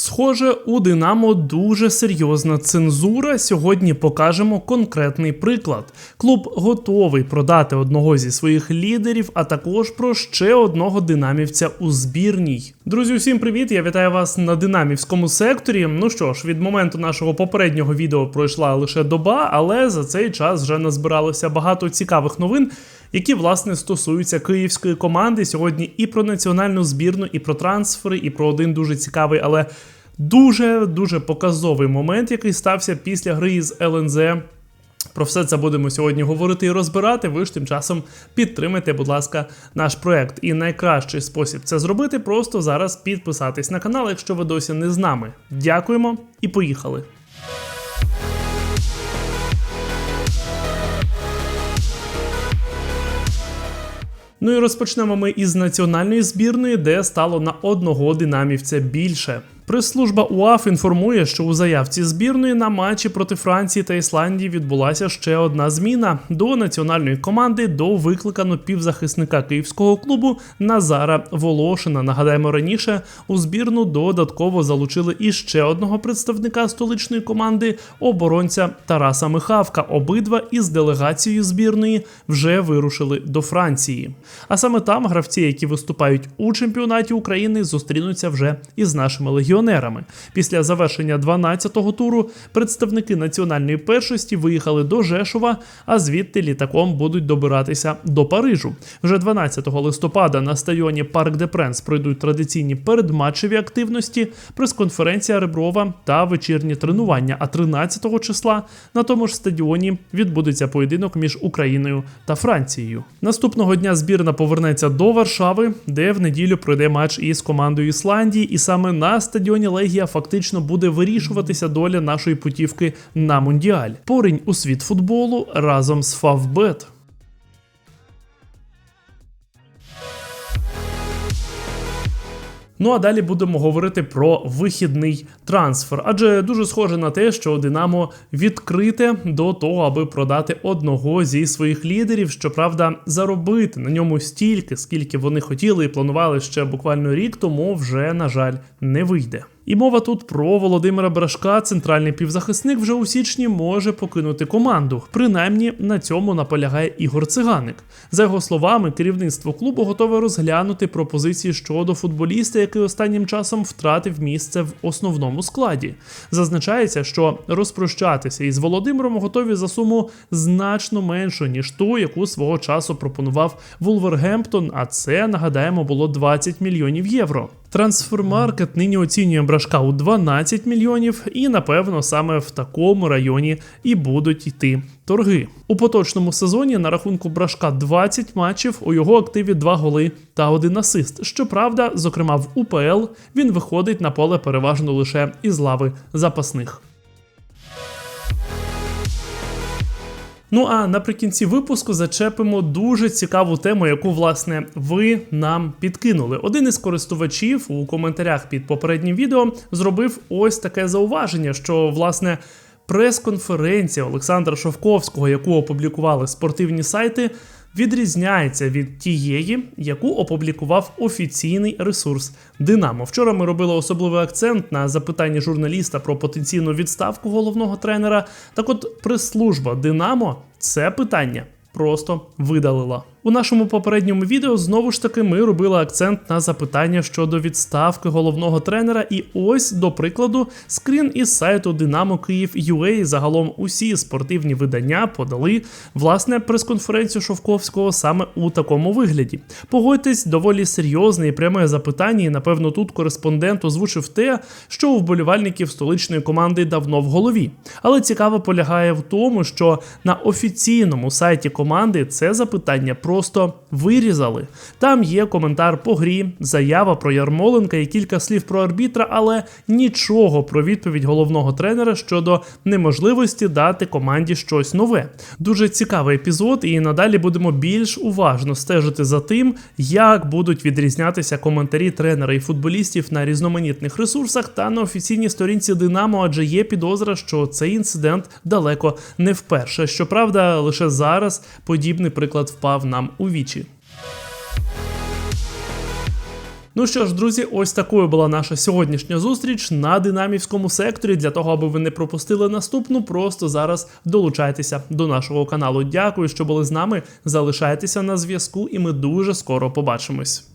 Схоже, у Динамо дуже серйозна цензура. Сьогодні покажемо конкретний приклад. Клуб готовий продати одного зі своїх лідерів, а також про ще одного динамівця у збірній. Друзі, усім привіт! Я вітаю вас на динамівському секторі. Ну що ж, від моменту нашого попереднього відео пройшла лише доба, але за цей час вже назбиралося багато цікавих новин які власне стосуються київської команди сьогодні і про національну збірну, і про трансфери, і про один дуже цікавий, але дуже дуже показовий момент, який стався після гри з ЛНЗ. Про все це будемо сьогодні говорити і розбирати. Ви ж тим часом підтримайте, будь ласка, наш проект. І найкращий спосіб це зробити просто зараз підписатись на канал, якщо ви досі не з нами. Дякуємо і поїхали. Ну і розпочнемо ми із національної збірної, де стало на одного динамівця більше. Прес-служба УАФ інформує, що у заявці збірної на матчі проти Франції та Ісландії відбулася ще одна зміна. До національної команди до викликано півзахисника київського клубу Назара Волошина. Нагадаємо, раніше у збірну додатково залучили іще одного представника столичної команди оборонця Тараса Михавка. Обидва із делегацією збірної вже вирушили до Франції. А саме там гравці, які виступають у чемпіонаті України, зустрінуться вже із нашими легіонерами легіонерами. Після завершення 12-го туру представники національної першості виїхали до Жешова, а звідти літаком будуть добиратися до Парижу. Вже 12 листопада на стадіоні Парк де Пренс пройдуть традиційні передматчеві активності, прес-конференція Реброва та вечірні тренування. А 13-го числа на тому ж стадіоні відбудеться поєдинок між Україною та Францією. Наступного дня збірна повернеться до Варшави, де в неділю пройде матч із командою Ісландії, і саме на стадіоні стадіоні Легія фактично буде вирішуватися доля нашої путівки на Мундіаль. Порінь у світ футболу разом з Фавбет. Ну а далі будемо говорити про вихідний трансфер, адже дуже схоже на те, що Динамо відкрите до того, аби продати одного зі своїх лідерів. Щоправда, заробити на ньому стільки, скільки вони хотіли і планували ще буквально рік, тому вже на жаль не вийде. І мова тут про Володимира Брашка, центральний півзахисник, вже у січні може покинути команду. Принаймні на цьому наполягає Ігор Циганик. За його словами, керівництво клубу готове розглянути пропозиції щодо футболіста, який останнім часом втратив місце в основному складі. Зазначається, що розпрощатися із Володимиром готові за суму значно меншу, ніж ту, яку свого часу пропонував Вулвергемптон. А це нагадаємо було 20 мільйонів євро. Трансфермаркет нині оцінює брашка у 12 мільйонів, і напевно саме в такому районі і будуть йти торги. У поточному сезоні на рахунку брашка 20 матчів, у його активі 2 голи та один асист. Щоправда, зокрема в УПЛ він виходить на поле переважно лише із лави запасних. Ну а наприкінці випуску зачепимо дуже цікаву тему, яку власне ви нам підкинули. Один із користувачів у коментарях під попереднім відео зробив ось таке зауваження, що власне прес-конференція Олександра Шовковського, яку опублікували спортивні сайти відрізняється від тієї, яку опублікував офіційний ресурс Динамо. Вчора ми робили особливий акцент на запитання журналіста про потенційну відставку головного тренера. Так, от прес-служба Динамо це питання просто видалила. У нашому попередньому відео знову ж таки ми робили акцент на запитання щодо відставки головного тренера. І ось, до прикладу, скрін із сайту Динамо Київ UA. Загалом усі спортивні видання подали власне прес-конференцію Шовковського саме у такому вигляді. Погодьтесь, доволі серйозне і пряме запитання, і напевно тут кореспондент озвучив те, що у вболівальників столичної команди давно в голові. Але цікаво полягає в тому, що на офіційному сайті команди це запитання просто вирізали. Там є коментар по грі, заява про Ярмоленка і кілька слів про арбітра, але нічого про відповідь головного тренера щодо неможливості дати команді щось нове. Дуже цікавий епізод, і надалі будемо більш уважно стежити за тим, як будуть відрізнятися коментарі тренера і футболістів на різноманітних ресурсах та на офіційній сторінці Динамо, адже є підозра, що цей інцидент далеко не вперше. Щоправда, лише зараз подібний приклад впав нам у вічі. Ну що ж, друзі, ось такою була наша сьогоднішня зустріч на динамівському секторі. Для того, аби ви не пропустили наступну, просто зараз долучайтеся до нашого каналу. Дякую, що були з нами. Залишайтеся на зв'язку, і ми дуже скоро побачимось.